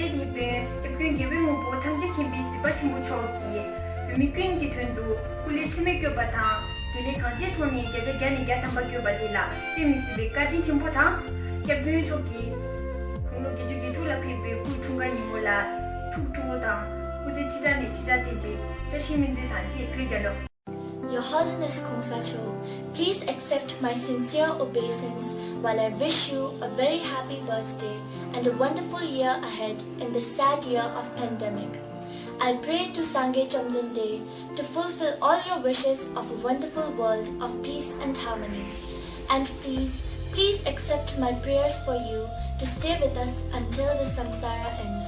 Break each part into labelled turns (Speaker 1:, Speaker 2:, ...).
Speaker 1: Lady Bear, Captain Giving Ubo, Tamji Kimbi, Sipach Muchoki, Yumikin Gitundu, Kuli Simekyo Bata, Gili Kanji Toni, Gaja Gani Gatamba Kyobadila, Temi Sibi, Kajin Chimpo Tang, Captain Choki, Kulu Giju Gijula Pibi, Kuchunga Nimola, Tuk Tungo Tang, Kuzi Chidani Chidatibi, Jashimindi Tanji Pyogalo.
Speaker 2: Your Holiness Kongsa Please accept my sincere obeisance while I wish you a very happy birthday and a wonderful year ahead in this sad year of pandemic. I pray to Sangye Chamdan Day to fulfill all your wishes of a wonderful world of peace and harmony. And please, please accept my prayers for you to stay with us until the samsara ends.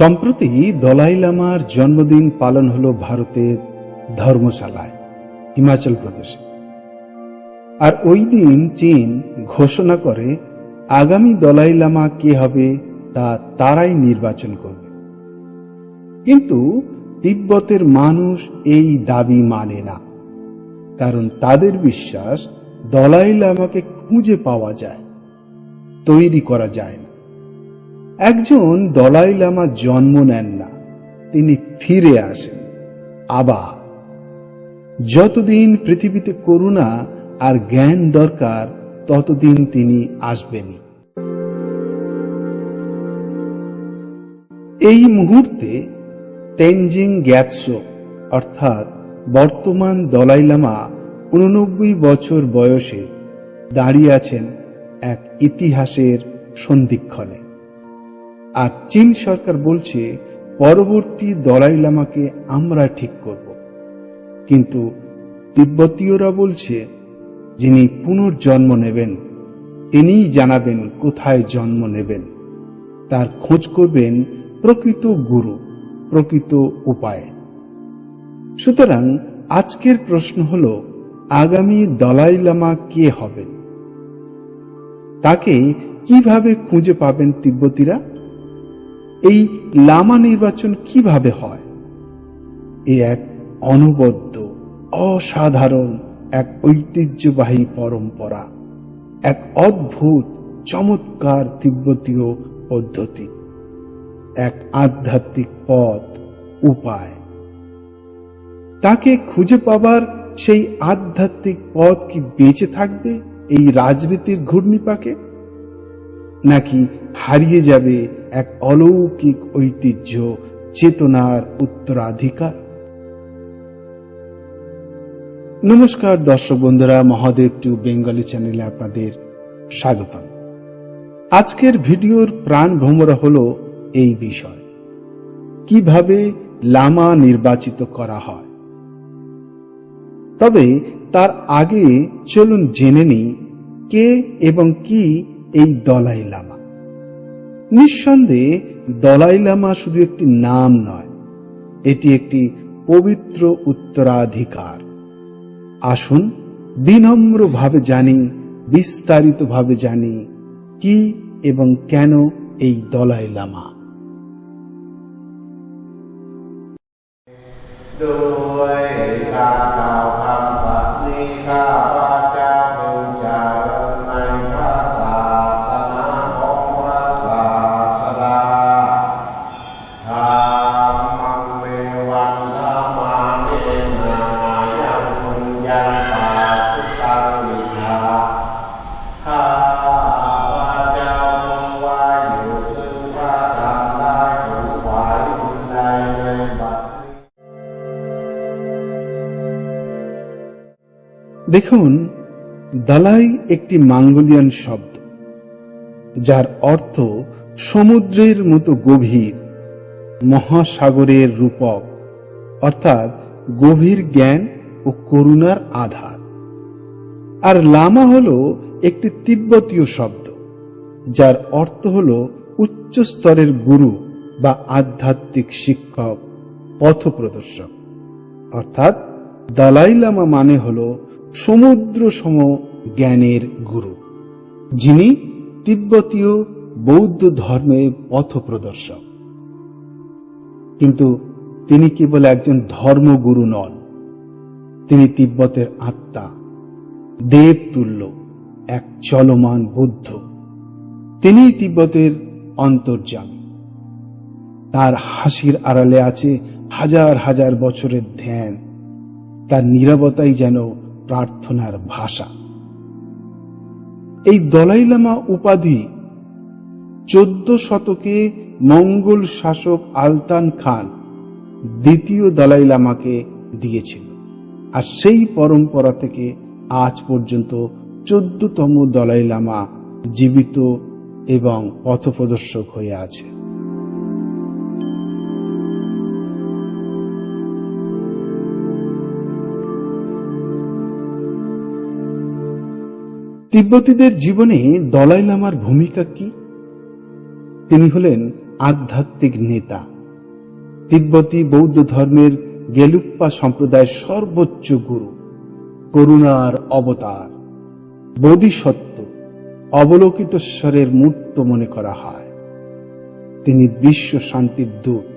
Speaker 3: সম্প্রতি দলাই লামার জন্মদিন পালন হলো ভারতের ধর্মশালায় হিমাচল প্রদেশে আর ওই দিন চীন ঘোষণা করে আগামী দলাই লামা কে হবে তা তারাই নির্বাচন করবে। কিন্তু তিব্বতের মানুষ এই দাবি মানে না। কারণ তাদের বিশ্বাস দলাই লামাকে খুঁজে পাওয়া যায়, তৈরি করা যায় না। একজন দলাই লামা জন্ম নেন না, তিনি ফিরে আসেন, আবার। যতদিন পৃথিবীতে করুণা আর জ্ঞান দরকার ততদিন তিনি আসবেনই। এই মুহূর্তে তেনজিং গ্যাৎসো, অর্থাৎ বর্তমান দলাই লামা উননব্বই বছর বয়সে দাঁড়িয়ে আছেন এক ইতিহাসের সন্ধিক্ষণে। আর চীন সরকার বলছে, পরবর্তী দলাই লামাকে আমরা ঠিক করব। কিন্তু তিব্বতীয়রা বলছে যিনি পুনর্জন্ম নেবেন, তিনিই জানাবেন কোথায় জন্ম নেবেন। তার খোঁজ করবেন প্রকৃত গুরু, প্রকৃত উপায়ে। সুতরাং আজকের প্রশ্ন হল, আগামী দলাই লামা কে হবেন? তাকে কীভাবে খুঁজে পাবেন তিব্বতীরা? এই লামা নির্বাচন কীভাবে হয়? এ এক অনবদ্য, অসাধারণ এক ঐতিহ্যবাহী পরম্পরা, এক অদ্ভুত, চমৎকার তিব্বতীয় পদ্ধতি, এক আধ্যাত্মিক পথ, উপায়। তাকে খুঁজে পাবার সেই আধ্যাত্মিক পথ কি বেঁচে থাকবে এই রাজনীতির ঘূর্ণিপাকে? নাকি হারিয়ে যাবে এক অলৌকিক ঐতিহ্য, চেতনার উত্তরাধিকার? নমস্কার দর্শক বন্ধুরা, মহাদেব টু বেঙ্গলি চ্যানেলে আপনাদের স্বাগতম। আজকের ভিডিওর প্রাণ ভ্রমরা হল এই বিষয়। কীভাবে লামা নির্বাচিত করা হয়? তবে তার আগে চলুন জেনে নিই কে এবং কি এই দলাই লামা। নিঃসন্দেহে দলাই লামা শুধু একটি নাম নয়, এটি একটি পবিত্র উত্তরাধিকার। আসুন বিনম্রভাবে জানি বিস্তারিতভাবে জানি কি এবং কেন এই দলাই লামা
Speaker 4: ด้วยการกล่าวคำสัตย์นี้ข้าพระ
Speaker 3: দেখুন, দালাই একটি মাঙ্গলিয়ান শব্দ, যার অর্থ সমুদ্রের মতো গভীর, মহাসাগরের রূপক, অর্থাৎ গভীর জ্ঞান ও করুণার আধার। আর লামা হল একটি তিব্বতীয় শব্দ, যার অর্থ হল উচ্চ স্তরের গুরু বা আধ্যাত্মিক শিক্ষক, পথপ্রদর্শক, অর্থাৎ দালাই লামা মানে হল সমুদ্র সম জ্ঞানের গুরু, যিনি তিব্বতীয় বৌদ্ধ ধর্মের পথপ্রদর্শক। কিন্তু তিনি কেবল একজন ধর্মগুরু নন, তিনি তিব্বতের আত্মা, দেবতুল্য, এক চলমান বুদ্ধ। তিনিই তিব্বতের অন্তর্যামী। তার হাসির আড়ালে আছে হাজার হাজার বছরের ধ্যান তার নীরবতাই যেন প্রার্থনার ভাষা। এই দলাই লামা উপাধি চোদ্দ শতকে মঙ্গল শাসক আলতান খান দ্বিতীয় দলাই লামাকে দিয়েছিল। আর সেই পরম্পরা থেকে আজ পর্যন্ত চোদ্দতম দলাই লামা জীবিত এবং পথপ্রদর্শক হয়ে আছে। তিব্বতীদের জীবনে দলাই লামার ভূমিকা কি? তিনি হলেন আধ্যাত্মিক নেতা। তিব্বতী বৌদ্ধ ধর্মের গেলুপ্পা সম্প্রদায়ের সর্বোচ্চ গুরু, করুণার অবতার, বোধিসত্ত্ব অবলোকিতশ্বরের মূর্ত মনে করা হয়। তিনি বিশ্ব শান্তির দূত।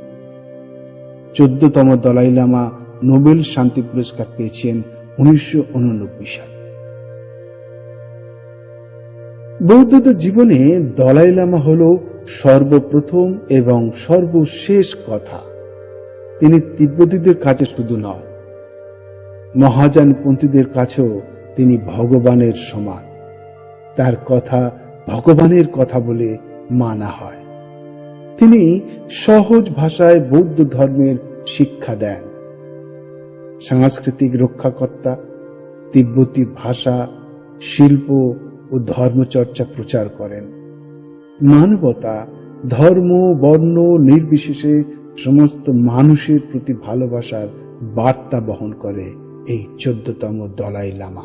Speaker 3: চোদ্দতম দলাই লামা নোবেল শান্তি পুরস্কার পেয়েছেন উনিশশো সালে। বৌদ্ধদের জীবনে দলাই লামা হল সর্বপ্রথম এবং সর্বশেষ কথা। তিনি তিব্বতীদের কাছে শুধু নয় মহাযানপন্থীদের কাছেও তিনি ভগবানের সমান। তার কথা ভগবানের কথা বলে মানা হয়। তিনি সহজ ভাষায় বৌদ্ধ ধর্মের শিক্ষা দেন। সাংস্কৃতিক রক্ষাকর্তা, তিব্বতী ভাষা, শিল্প ও ধর্মচর্চা প্রচার করেন। মানবতা, ধর্ম, বর্ণ নির্বিশেষে সমস্ত মানুষের প্রতি ভালোবাসার বার্তা বহন করে এই চোদ্দতম দলাই লামা।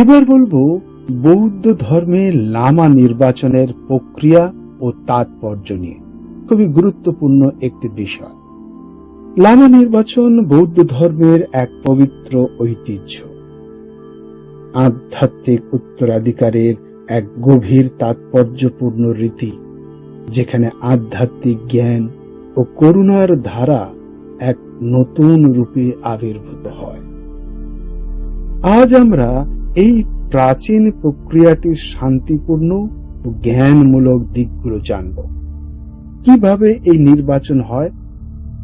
Speaker 3: এবার বলব, বৌদ্ধ ধর্মে লামা নির্বাচনের প্রক্রিয়া ও তাৎপর্য নিয়ে। খুবই গুরুত্বপূর্ণ একটি বিষয়। লামা নির্বাচন বৌদ্ধ ধর্মের এক পবিত্র ঐতিহ্য। আধ্যাত্মিক উত্তরাধিকারের এক গভীর তাৎপর্যপূর্ণ রীতি, যেখানে আধ্যাত্মিক জ্ঞান ও করুণার ধারা এক নতুন রূপে আবির্ভূত হয়। আজ আমরা এই প্রাচীন প্রক্রিয়াটির শান্তিপূর্ণ ও জ্ঞানমূলক দিকগুলো জানব। কীভাবে এই নির্বাচন হয়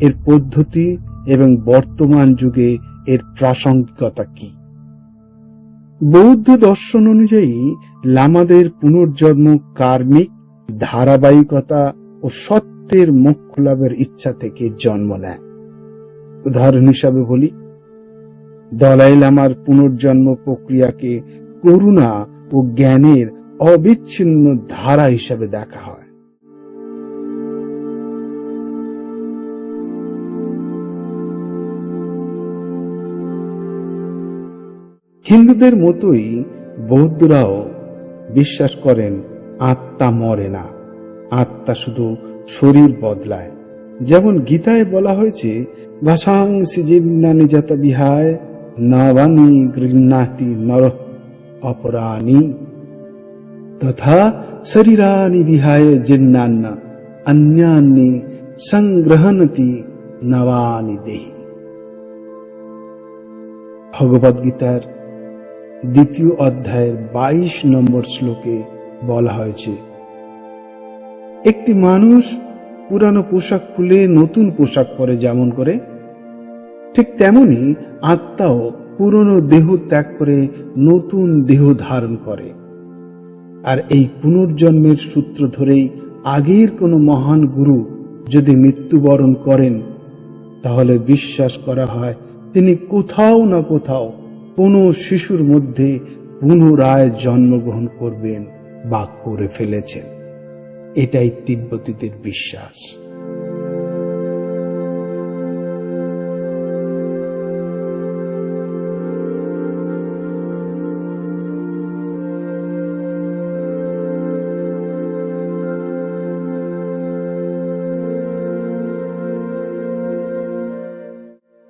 Speaker 3: এর পদ্ধতি এবং বর্তমান যুগে এর প্রাসঙ্গিকতা কি? বৌদ্ধ দর্শন অনুযায়ী লামাদের পুনর্জন্ম কার্মিক, ধারাবাহিকতা ও সত্যের মোক্ষ লাভের ইচ্ছা থেকে জন্ম নেয়। উদাহরণ হিসাবে বলি, দলাই লামার পুনর্জন্ম প্রক্রিয়াকে করুণা ও জ্ঞানের অবিচ্ছিন্ন ধারা হিসাবে দেখা হয়। হিন্দুদের মতোই বৌদ্ধরাও বিশ্বাস করেন, আত্মা মরে না। আত্মা শুধু শরীর বদলায়। যেমন গীতায় বলা হয়েছে বিহায় নর অপরাণী। তথা শরীরানি বিহায় সংগ্রহণতি নবানি দেহি। ভগবদ্গীতার দ্বিতীয় অধ্যায়ের বাইশ নম্বর শ্লোকে বলা হয়েছে, একটি মানুষ পুরানো পোশাক খুলে নতুন পোশাক পরে যেমন করে, ঠিক তেমনি আত্মাও পুরনো দেহ ত্যাগ করে নতুন দেহ ধারণ করে। আর এই পুনর্জন্মের সূত্র ধরেই আগের কোনো মহান গুরু যদি মৃত্যুবরণ করেন, তাহলে বিশ্বাস করা হয় তিনি কোথাও না কোথাও কোনো শিশুর মধ্যে পুনরায় জন্মগ্রহণ করবেন বা করে ফেলেছেন। এটাই তিব্বতীদের বিশ্বাস।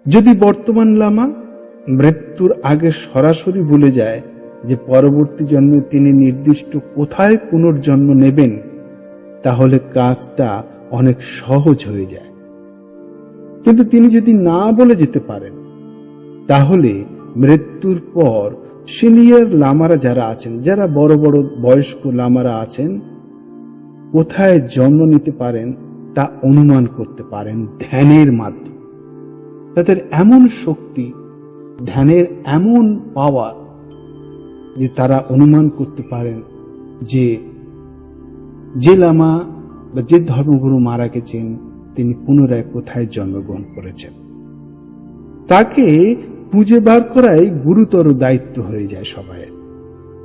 Speaker 3: যদি বর্তমান লামা মৃত্যুর আগে সরাসরি ভুলে যায় যে পরবর্তী জন্মে তিনি নির্দিষ্ট কোথায় পুনর্জন্ম নেবেন, তাহলে কাজটা অনেক সহজ হয়ে যায়। কিন্তু তিনি যদি না বলে যেতে পারেন, তাহলে মৃত্যুর পর সিনিয়র লামারা যারা আছেন, যারা বড় বড় বয়স্ক লামারা আছেন, কোথায় জন্ম নিতে পারেন তা অনুমান করতে পারেন ধ্যানের মাধ্যমে। তাদের এমন শক্তি ধ্যানের এমন পাওয়ার যে তারা অনুমান করতে পারেন যে যে লামা বা যে ধর্মগুরু মারা গেছেন, তিনি পুনরায় কোথায় জন্মগ্রহণ করেছেন? তাকে খুঁজে বার করাই গুরুতর দায়িত্ব হয়ে যায় সবাইয়ের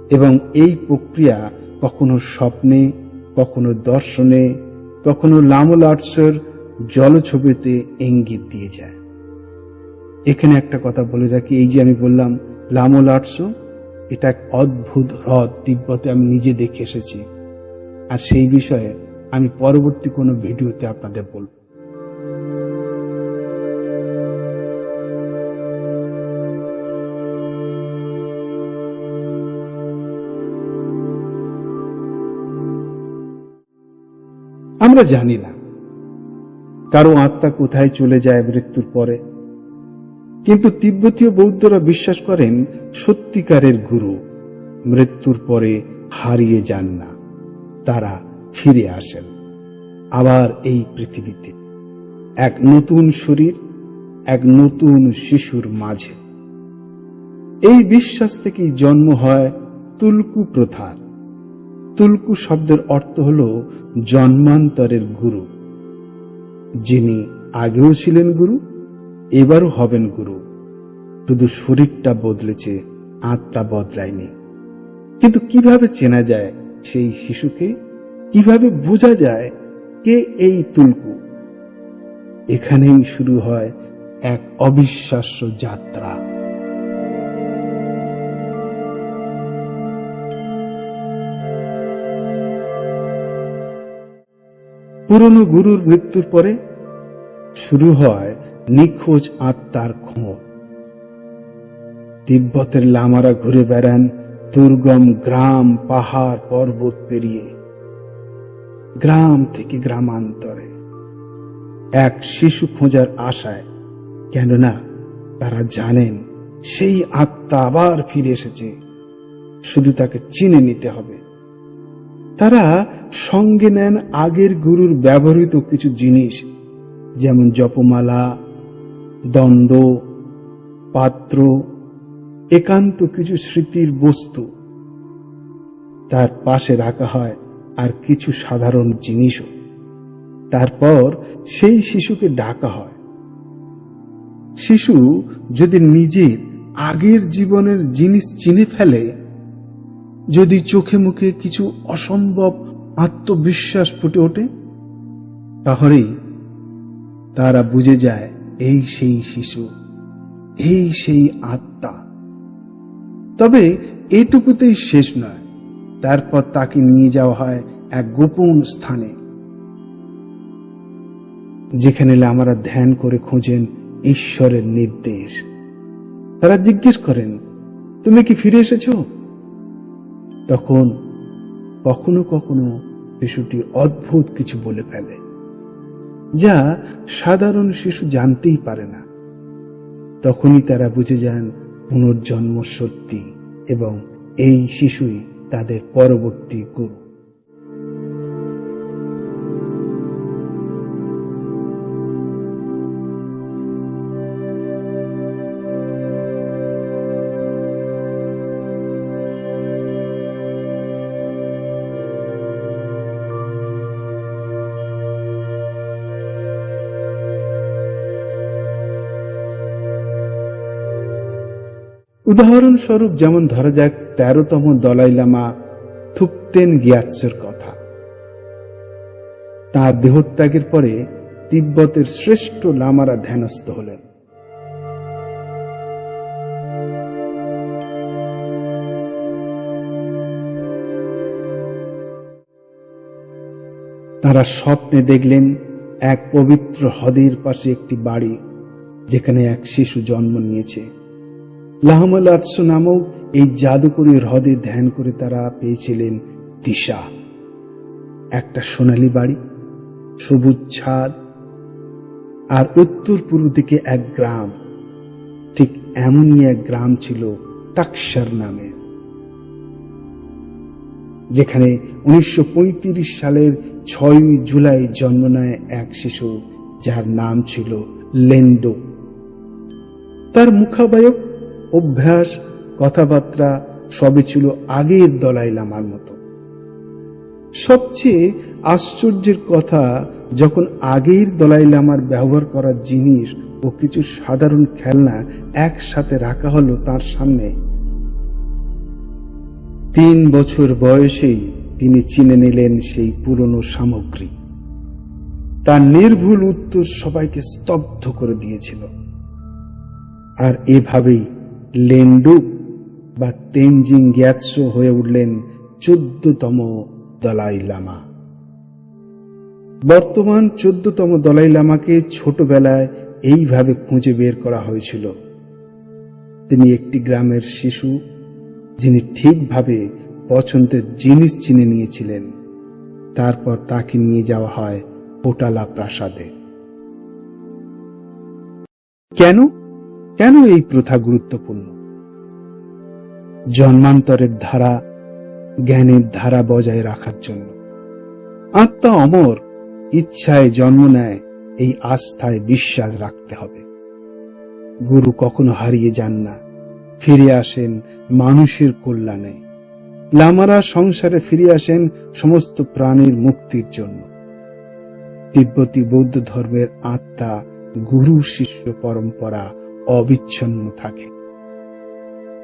Speaker 3: এবং এই প্রক্রিয়া কখনো স্বপ্নে, কখনো দর্শনে, কখনো লামলাটসের জলছবিতে ইঙ্গিত দিয়ে যায়। এখানে একটা কথা বলে রাখি, এই যে আমি বললাম লামলাটস এটা এক অদ্ভুত হ্রদ, তিব্বতে আমি নিজে দেখে এসেছি। আর সেই বিষয়ে আমি পরবর্তী কোনো ভিডিওতে আপনাদের বলব। আমরা জানি না কারও আত্মা কোথায় চলে যায় মৃত্যুর পরে। কিন্তু তিব্বতীয় বৌদ্ধরা বিশ্বাস করেন সত্যিকারের গুরু মৃত্যুর পরে হারিয়ে যান না, তারা ফিরে আসেন আবার এই পৃথিবীতে। এক নতুন শরীর, এক নতুন শিশুর মাঝে। এই বিশ্বাস থেকেই জন্ম হয় তুলকু প্রথার। তুলকু শব্দের অর্থ হল জন্মান্তরের গুরু, যিনি আগেও ছিলেন গুরু এবারও হবেন গুরু। শুধু শরীরটা বদলেছে, আত্মা বদলায়নি। কিন্তু কীভাবে চেনা যায় সেই শিশুকে? কীভাবে বোঝা যায় কে এই তুলকু? এখানেই শুরু হয় এক অবিশ্বাস্য যাত্রা। পুরনো গুরুর মৃত্যুর পরে শুরু হয় নিখোঁজ আত্মার খোঁজ। তিব্বতের লামারা ঘুরে বেড়ান দুর্গম গ্রাম পাহাড় পর্বত পেরিয়ে। গ্রাম থেকে গ্রামান্তরে। এক শিশু খোঁজার আশায়, কেননা তারা জানেন সেই আত্মা আবার ফিরে এসেছে। শুধু তাকে চিনে নিতে হবে। তারা সঙ্গে নেন আগের গুরুর ব্যবহৃত কিছু জিনিস, যেমন জপমালা দণ্ড, পাত্র, একান্ত কিছু স্মৃতির বস্তু। তার পাশে রাখা হয় আর কিছু সাধারণ জিনিসও। তারপর সেই শিশুকে ডাকা হয়। শিশু যদি নিজের আগের জীবনের জিনিস চিনে ফেলে, যদি চোখে মুখে কিছু অসম্ভব আত্মবিশ্বাস ফুটে ওঠে, তাহলেই তারা বুঝে যায় এই সেই শিশু, এই সেই আত্মা। তবে এটুকুতেই শেষ নয়, তারপর তাকে নিয়ে যাওয়া হয় এক গোপন স্থানে, যেখানে লামারা ধ্যান করে খোঁজেন ঈশ্বরের নির্দেশ। তারা জিজ্ঞেস করেন, তুমি কি ফিরে এসেছ? তখন কখনো কখনো শিশুটি অদ্ভুত কিছু বলে ফেলে। যা সাধারণ শিশু জানতেই পারে না। তখনই তারা বুঝে যান পুনর্জন্ম সত্যি এবং এই শিশুই তাদের পরবর্তী গুরু। উদাহরণস্বরূপ যেমন ধরা যাক তেরোতম দলাই লামা থুপতেন গিয়াৎসের কথা। তার দেহত্যাগের পরে তিব্বতের শ্রেষ্ঠ লামারা ধ্যানস্থ হলেন। তারা স্বপ্নে দেখলেন এক পবিত্র হ্রদের পাশে একটি বাড়ি, যেখানে এক শিশু জন্ম নিয়েছে। লাহমলাৎস নামক এই জাদুকরী হ্রদে ধ্যান করে তারা পেয়েছিলেন দিশা একটা সোনালী বাড়ি, সবুজ ছাদ আর উত্তর পূর্ব দিকে এক গ্রাম। ঠিক এমনই এক গ্রাম ছিল তাকসার নামে। যেখানে উনিশশো পঁয়ত্রিশ সালের ছয় জুলাই জন্ম নেয় এক শিশু, যার নাম ছিল লেন্ডো। তার মুখাবায়ক অভ্যাস, কথাবার্তা, সবই ছিল আগের দলাই লামার মতো। সবচেয়ে আশ্চর্যের কথা, যখন আগের দলাই লামার ব্যবহার করার জিনিস ও কিছু সাধারণ খেলনা একসাথে রাখা হলো তার সামনে। তিন বছর বয়সেই তিনি চিনে নিলেন সেই পুরনো সামগ্রী। তার নির্ভুল উত্তর সবাইকে স্তব্ধ করে দিয়েছিল। আর এভাবেই লেন্ডুক বা তেনজিং গ্যাৎসো হয়ে উঠলেন চোদ্দতম দলাই লামা। বর্তমান চোদ্দতম দলাই লামাকে ছোটবেলায় এইভাবে খুঁজে বের করা হয়েছিল। তিনি একটি গ্রামের শিশু, যিনি ঠিকভাবে পছন্দের জিনিস চিনে নিয়েছিলেন। তারপর তাকে নিয়ে যাওয়া হয় পোটালা প্রাসাদে। কেন? কেন এই প্রথা গুরুত্বপূর্ণ? জন্মান্তরের ধারা জ্ঞানের ধারা বজায় রাখার জন্য। আত্মা অমর, ইচ্ছায় জন্ম নেয়, এই আস্থায় বিশ্বাস রাখতে হবে। গুরু কখনো হারিয়ে যান না, ফিরে আসেন মানুষের কল্যাণে। লামারা সংসারে ফিরে আসেন সমস্ত প্রাণীর মুক্তির জন্য। তিব্বতী বৌদ্ধ ধর্মের আত্মা গুরু শিষ্য পরম্পরা অবিচ্ছন্ন থাকে।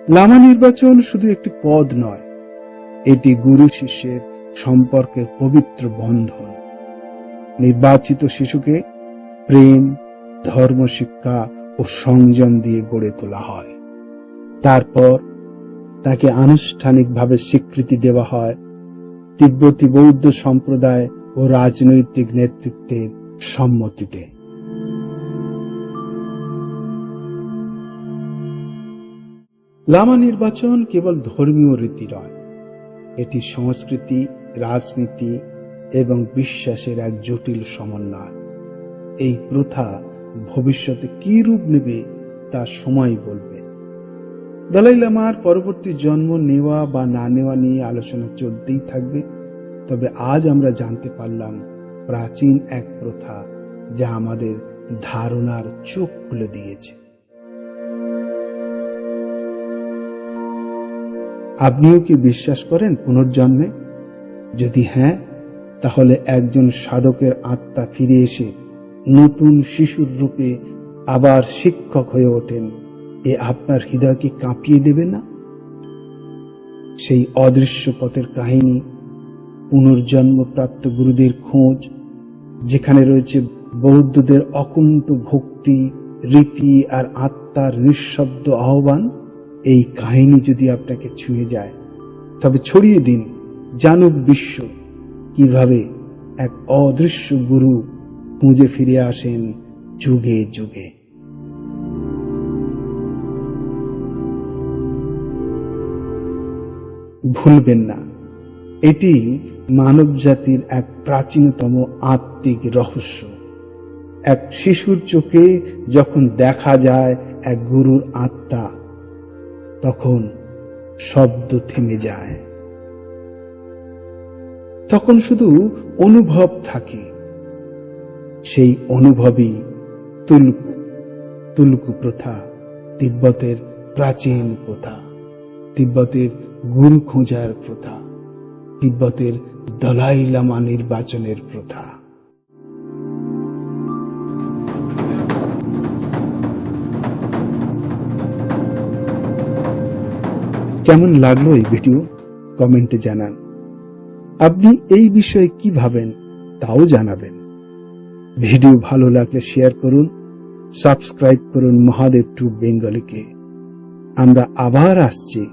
Speaker 3: লামা নির্বাচন শুধু একটি পদ নয়, এটি গুরু শিষ্যের সম্পর্কের পবিত্র বন্ধন। নির্বাচিত শিশুকে প্রেম, ধর্ম, শিক্ষা ও সংযম দিয়ে গড়ে তোলা হয়। তারপর তাকে আনুষ্ঠানিকভাবে স্বীকৃতি দেওয়া হয় তিব্বতী বৌদ্ধ সম্প্রদায় ও রাজনৈতিক নেতৃত্বের সম্মতিতে। লামা নির্বাচন কেবল ধর্মীয় রীতি নয়। এটি সংস্কৃতি, রাজনীতি এবং বিশ্বাসের এক জটিল সমন্বয়। এই প্রথা ভবিষ্যতে কি রূপ নেবে তা সময় বলবে। দলাই লামার পরবর্তী জন্ম নেওয়া বা না নেওয়া নিয়ে আলোচনা চলতেই থাকবে। তবে আজ আমরা জানতে পারলাম প্রাচীন এক প্রথা যা আমাদের ধারণার চোখ খুলে দিয়েছে। আপনিও কি বিশ্বাস করেন পুনর্জন্মে? যদি হ্যাঁ তাহলে একজন সাধকের আত্মা ফিরে এসে নতুন শিশুর রূপে আবার শিক্ষক হয়ে ওঠেন। এ আপনার হৃদয়কে কাঁপিয়ে দেবে না? সেই অদৃশ্য পথের কাহিনী, পুনর্জন্মপ্রাপ্ত গুরুদের খোঁজ, যেখানে রয়েছে বৌদ্ধদের অকুণ্ঠ ভক্তি, রীতি আর আত্মার নিঃশব্দ আহ্বান এই কাহিনী যদি আপনাকে ছুঁয়ে যায়, তবে ছড়িয়ে দিন জানুক বিশ্ব কীভাবে এক অদৃশ্য গুরু খুঁজে ফিরে আসেন যুগে যুগে। ভুলবেন না, এটি মানব জাতির এক প্রাচীনতম আত্মিক রহস্য। এক শিশুর চোখে যখন দেখা যায় এক গুরুর আত্মা তখন শব্দ থেমে যায়। তখন শুধু অনুভব থাকে। সেই অনুভবই তুলকু তুলকু প্রথা, তিব্বতের প্রাচীন প্রথা, তিব্বতের গুরু খোঁজার প্রথা, তিব্বতের দলাই লামা নির্বাচনের প্রথা। কেমন লাগল এই ভিডিও? কমেন্টে জানান। আপনি এই বিষয়ে কি ভাবেন, তাও জানাবেন। ভিডিও ভালো লাগলে শেয়ার করুন, সাবস্ক্রাইব করুন মহাদেব টু বেঙ্গলিকে। আমরা আবার আসছি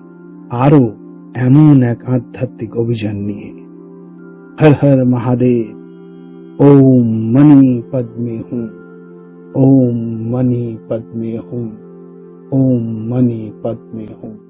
Speaker 3: আরও এমন এক আধ্যাত্মিক অভিযান নিয়ে। হর হর মহাদেব, ওম মণি পদ্মে হুম, ওম মণি পদ্মে হুম, ওম মণি পদ্মে হুম।